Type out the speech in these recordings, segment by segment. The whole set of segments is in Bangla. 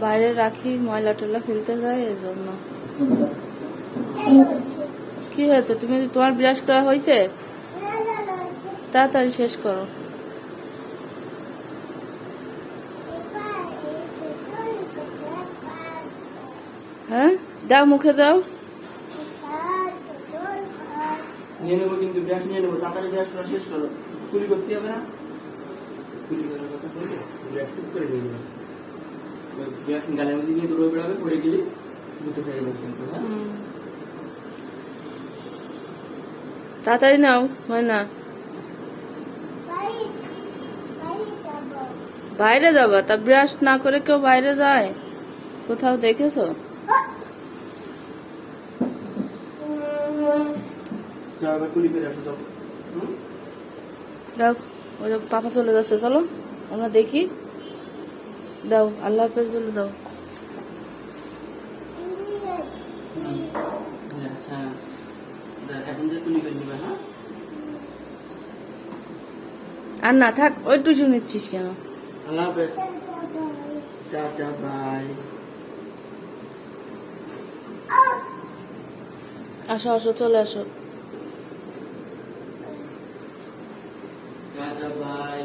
বাইরে রাখি ময়লা টয়লা ফেলতে যায় এই জন্য কি হয়েছে? তুমি তোমার ব্রাশ করা হয়েছে? তাড়াতাড়ি শেষ করো। হ্যাঁ? দাও মুখে দাও। নিয়ে নেব কিন্তু নিয়ে নেব। তাড়াতাড়ি করা শেষ করো। কুলি করতে হবে না? কুলি করার কথা বললে ব্রাশ টুক করে নিয়ে নেবে। ব্রাশ গালের মধ্যে নিয়ে দৌড়ে বেড়াবে পড়ে গেলে দুটো হয়ে যাবে কিন্তু হ্যাঁ? তাড়াতাড়ি নাও হয় না বাইরে যাবা তা ব্রাশ না করে কেউ বাইরে যায়। কোথাও দেখেছ? যাও। ওই যে পাপা চলে যাচ্ছে চলো। আমরা দেখি। দাও আল্লাহ হাফেজ বলে দাও। আর না থাক ওই টুচু নিচ্ছিস কেন? আল্লাহ হাফেজ। Tata bye. আসো আসো চলে আসো টাটা বাই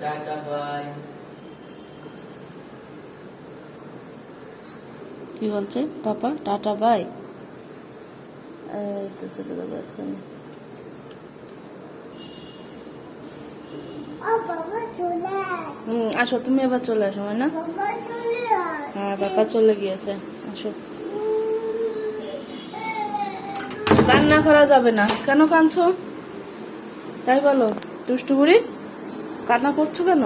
টাটা বাই কি বলছে? Papa tata bye. এই তো চলে যাব এক্ষুনি হুম আসো তুমি এবার চলে আসো না? হ্যাঁ পাপা চলে গিয়েছে আসো। কান্না করা যাবে না। কেন কাঁদছো? তাই বলো দুষ্টু বুড়ি কান্না করছ কেন?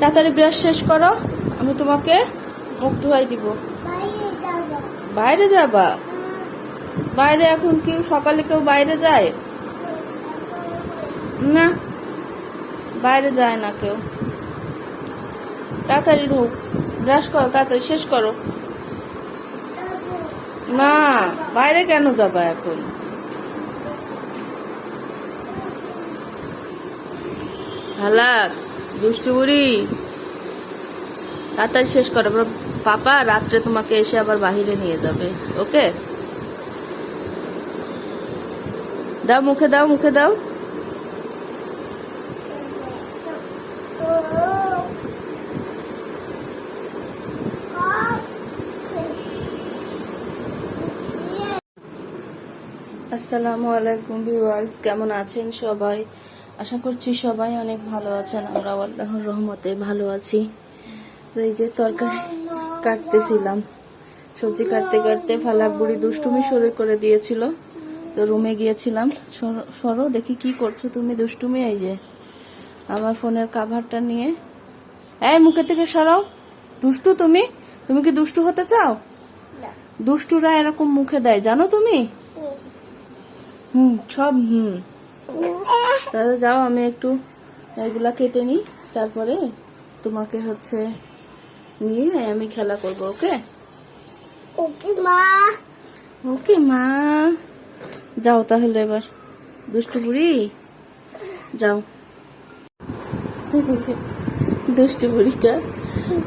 তাড়াতাড়ি ব্রাশ শেষ করো আমি তোমাকে মুখ ধোয়াই দিব। বাইরে যাবা। বাইরে এখন কেউ সকালে কেউ বাইরে যায়? না। বাইরে যায় না কেউ। তাড়াতাড়ি ধো ব্রাশ করো তাড়াতাড়ি শেষ করো। না বাইরে কেন যাবা এখন? হালাক দুষ্টু বুড়ি তাড়াতাড়ি শেষ করো পাপা রাত্রে তোমাকে এসে আবার বাহিরে নিয়ে যাবে, ওকে? দাও, মুখে দাও মুখে দাও। আসসালামু আলাইকুম ভিউয়ার্স, কেমন আছেন সবাই? আশা করছি সবাই অনেক ভালো আছেন আমরা আল্লাহর রহমতে ভালো আছি। এই যে তরকারি কাটতেছিলাম সবজি কাটতে কাটতে ফালাক বুড়ি দুষ্টুমি শুরু করে দিয়েছিল। তো রুমে গিয়েছিলাম সর- সরো দেখি কি করছ তুমি দুষ্টুমি এই যে। আমার ফোনের কাভারটা নিয়ে। এই মুখে থেকে সরাও। দুষ্টু তুমি? তুমি কি দুষ্টু হতে চাও? দুষ্টুরা এরকম মুখে দেয় জানো তুমি? হুম সব হুম। তাহলে যাও আমি একটু এগুলা কেটে নিই তারপরে তোমাকে হচ্ছে নিয়ে আমি খেলা করব ওকে? ওকে মা। ওকে মা। যাও তাহলে এবার। দুষ্টু বুড়ি? যাও। দুষ্টু বুড়িটা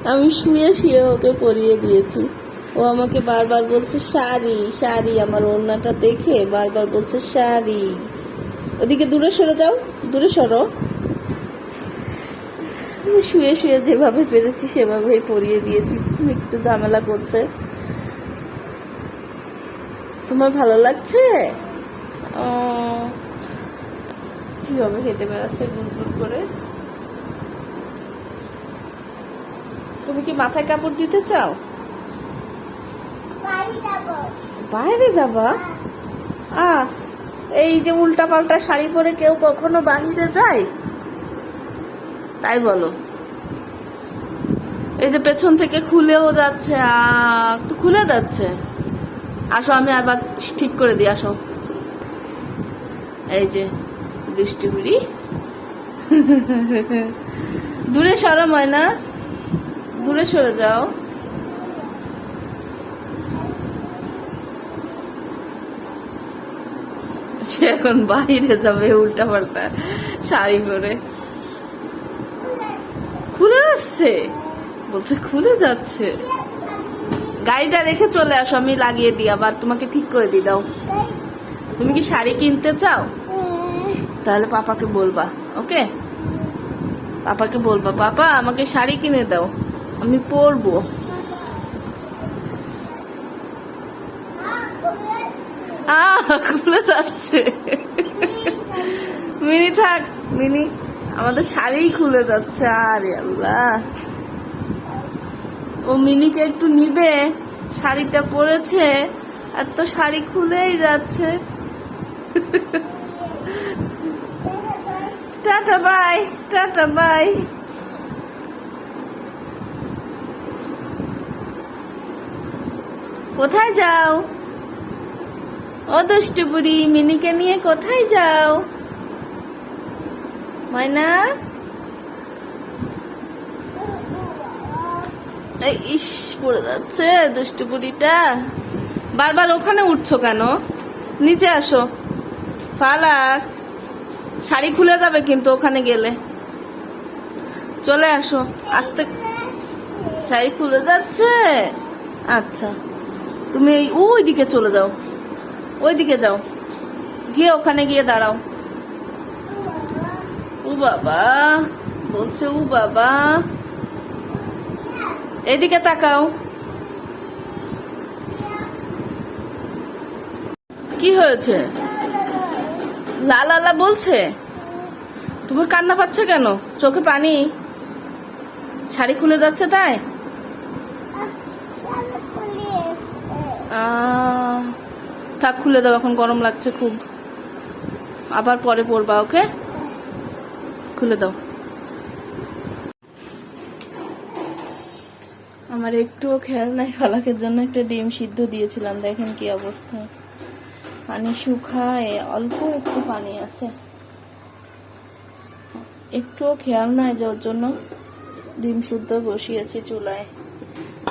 আমি শুয়ে শুয়ে ওকে পরিয়ে দিয়েছি। ও আমাকে বারবার বলছে শাড়ি শাড়ি আমার ওড়নাটা দেখে বারবার বলছে শাড়ি। ওদিকে দূরে সরে যাও দূরে সরো। শুয়ে শুয়ে যেভাবে পেরেছি সেভাবেই পরিয়ে দিয়েছি। একটু ঝামেলা করছে। তোমার ভালো লাগছে? কীভাবে খেতে বেড়াচ্ছে গুড় করে। তুমি কি মাথায় কাপড় দিতে চাও? বাইরে যাবা? আ এই যে উল্টা পাল্টা শাড়ি পরে কেউ কখনো বাহিরে যায়? তাই বলো। এই যে পেছন থেকে খুলেও যাচ্ছে তো খুলে যাচ্ছে। আসো, আমি আবার ঠিক করে দিই, আসো। এই যে, দৃষ্টিগুড়ি। দূরে সরো, ময়না। দূরে সরে যাও। সে এখন বাইরে যাবে উল্টা পাল্টা শাড়ি পরে। যাচ্ছে বলছে, খুলে যাচ্ছে। গাড়িটা রেখে চলে আসো, আমি লাগিয়ে দিই, আবার তোমাকে ঠিক করে দিই, দাও। তুমি কি শাড়ি কিনতে চাও? তাহলে পাপাকে বলবা, ওকে? পাপাকে বলবা, পাপা, আমাকে শাড়ি কিনে দাও, আমি পরবো। আহ, খুলে যাচ্ছে। মিনি থাক, মিনি। আমাদের শাড়ি খুলে যাচ্ছে, আরে আল্লাহ। ও মিনিকে একটু নিবে, শাড়িটা পরেছে, আর তো শাড়ি খুলেই যাচ্ছে। Tata, bye tata, bye. কোথায় যাও? ও দুষ্টু বুড়ি মিনিকে নিয়ে কোথায় যাও? ময়না ইস, পড়ে যাচ্ছে দুষ্টু বুড়িটা। বারবার ওখানে উঠছো কেন? নিচে আসো। ফালাক, শাড়ি খুলে যাবে কিন্তু ওখানে গেলে। চলে আসো, আস্তে। শাড়ি খুলে যাচ্ছে? আচ্ছা তুমি ওই দিকে চলে যাও। ওইদিকে যাও। গিয়ে ওখানে গিয়ে দাঁড়াও। ও বাবা, বলছে ও বাবা। এদিকে তাকাও। কি হয়েছে? লা লা লা বলছে। তোমার কান্না পাচ্ছে কেন? চোখে পানি? শাড়ি খুলে যাচ্ছে তাই? থাক, খুলে দাও, এখন গরম লাগছে খুব। আবার পরে পরবা, ওকে? খুলে দাও। আমার একটুও খেয়াল নাই ফালাকের জন্য একটা ডিম সিদ্ধ দিয়েছিলাম, দেখেন কি অবস্থা। পানি শুকায়, অল্প একটু পানি আছে। একটুও খেয়াল নাই যে জন্য ডিম শুদ্ধ বসিয়েছি চুলায়।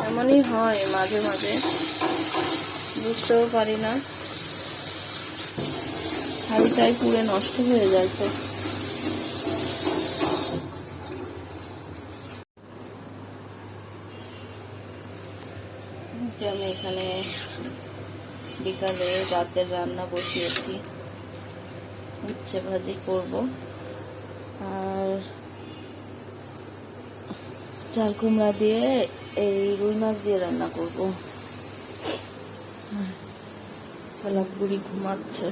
এমনই হয় মাঝে মাঝে, বুঝতেও পারি না। হাড়িটাই পুড়ে নষ্ট হয়ে যাচ্ছে। যে আমি এখানে বিকালে রাতের রান্না বসিয়েছি, উচ্ছে ভাজি করব। আর চাল কুমড়া দিয়ে এই রুই মাছ দিয়ে রান্না করব। বুড়ি ঘুমাচ্ছে।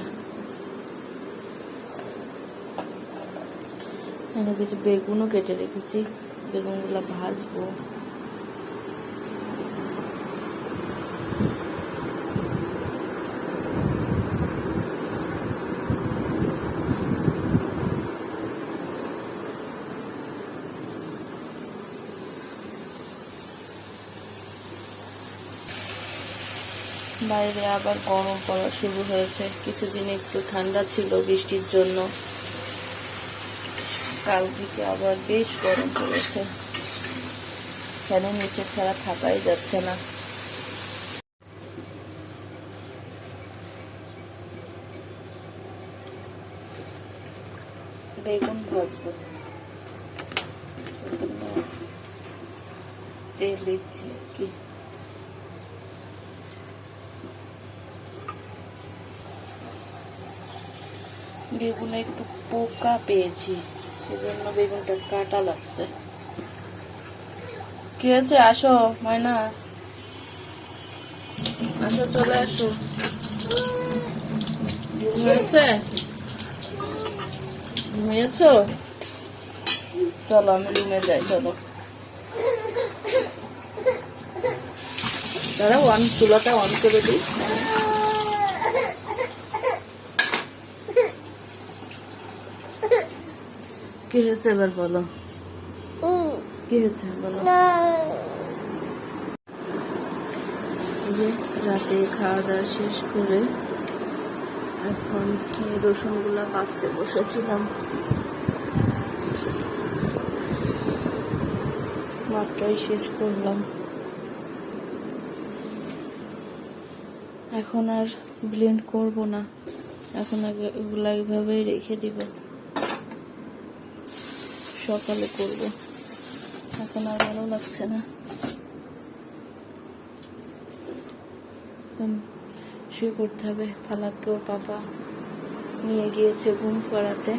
এখানে কিছু বেগুনও কেটে রেখেছি। বেগুনগুলো ভাজবো। বাইরে আবার গরম পড়া শুরু হয়েছে। কিছুদিন একটু ঠান্ডা ছিল বৃষ্টির জন্য। কাল থেকে আবার বেশ গরম পড়েছে। ফ্যানের নিচে ছাড়া থাকাই যাচ্ছে না। বেগুন ভাজবো। তেল দিচ্ছি আর কি। বেগুনে একটু পোকা পেয়েছি। সেজন্য বেগুনটা কাটা লাগছে। কি হয়েছে? আসো, ময়না। আসো, চলে আসো। ঘুম হয়েছে? ঘুমিয়েছ চলো, আমি রুমে যাই, চলো। দাঁড়া ওয়ান চুলাটা অন করে দিই। কি হয়েছে এবার বলো? কি হয়েছে বলো? রাতে খাওয়া দাওয়া শেষ করে এখন রসুনগুলা বাঁচতে বসেছিলাম। মাত্রাই শেষ করলাম। এখন আর ব্লেন্ড করব না। এখন আগে এগুলা এইভাবেই রেখে দিব। সকালে করব। এখন আর ভালো লাগছে না। শুয়ে করতে হবে। ফালাককে ওর পাপা নিয়ে গিয়েছে ঘুম পাড়াতে।